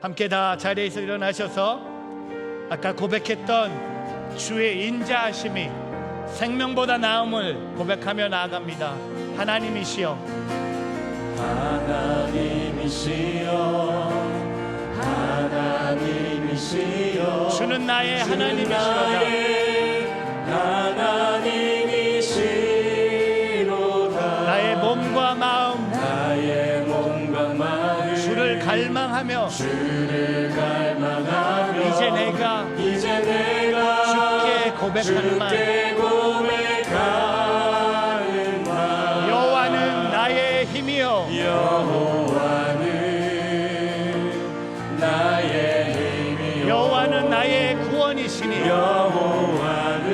함께 다 자리에서 일어나셔서 아까 고백했던 주의 인자하심이 생명보다 나음을 고백하며 나아갑니다. 하나님이시여. 하나님이시여 하나님이시여. 주는 나의 하나님이시로 갈망하며 주를 갈망하며 이제 내가 이제 내가 주께 고백하는 말. 고백하는 말. 여호와는 나의 힘이요. 여호와는 나의 힘이요. 여호와는 나의 구원이시니. 여호와는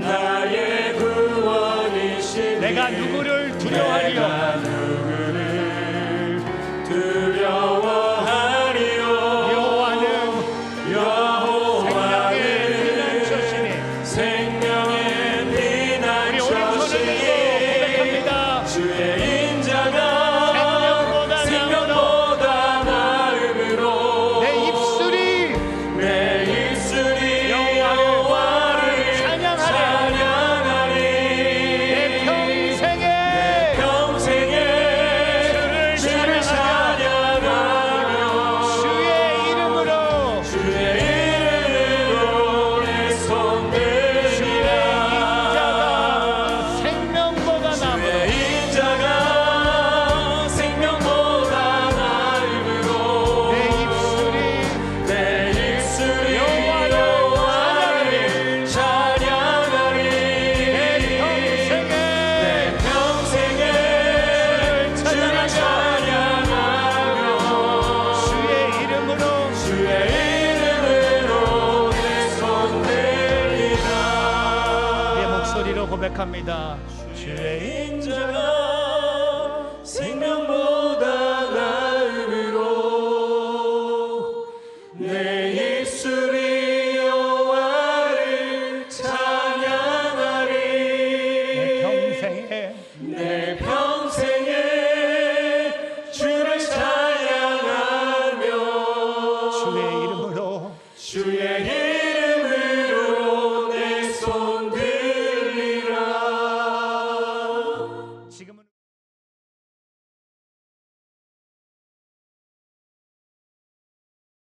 나의 구원이시니. 내가 누구를 두려워하리요 고백합니다. 주의 인자가 생명보다 나음으로 내 입술이 여호와를 내 찬양하리. 평생에 내 평생에 주를 찬양하며 주의 이름으로 주의